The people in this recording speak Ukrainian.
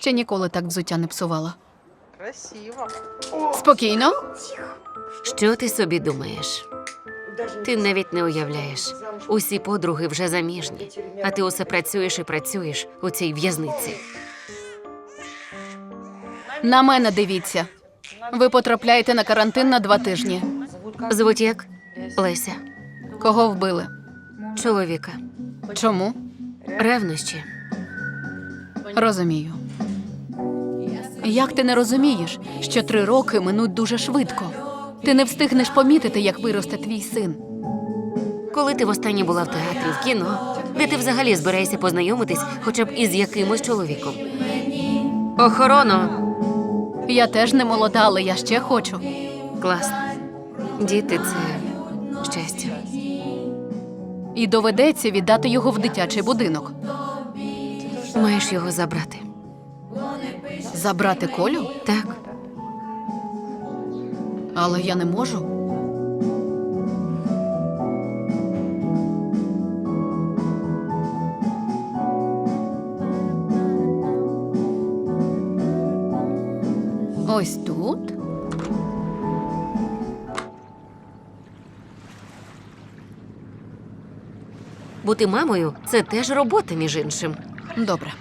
Ще ніколи так взуття не псувала. Красиво. Спокійно. Що ти собі думаєш? Ти навіть не уявляєш. Усі подруги вже заміжні, а ти усе працюєш і працюєш у цій в'язниці. На мене дивіться. Ви потрапляєте на карантин на два тижні. Звуть як Леся, Кого вбили? чоловіка, Чому? ревнощі. Розумію. Як ти не розумієш, що три роки минуть дуже швидко? Ти не встигнеш помітити, як виросте твій син. Коли ти востаннє була в театрі, в кіно, де ти взагалі збираєшся познайомитись хоча б із якимось чоловіком? Охорона! Я теж не молода, але я ще хочу. Класно. Діти це щастя. І доведеться віддати його в дитячий будинок. Маєш його забрати. Забрати колю? Так, Але я не можу. Ось тут. бути мамою це теж робота, між іншим. Добре.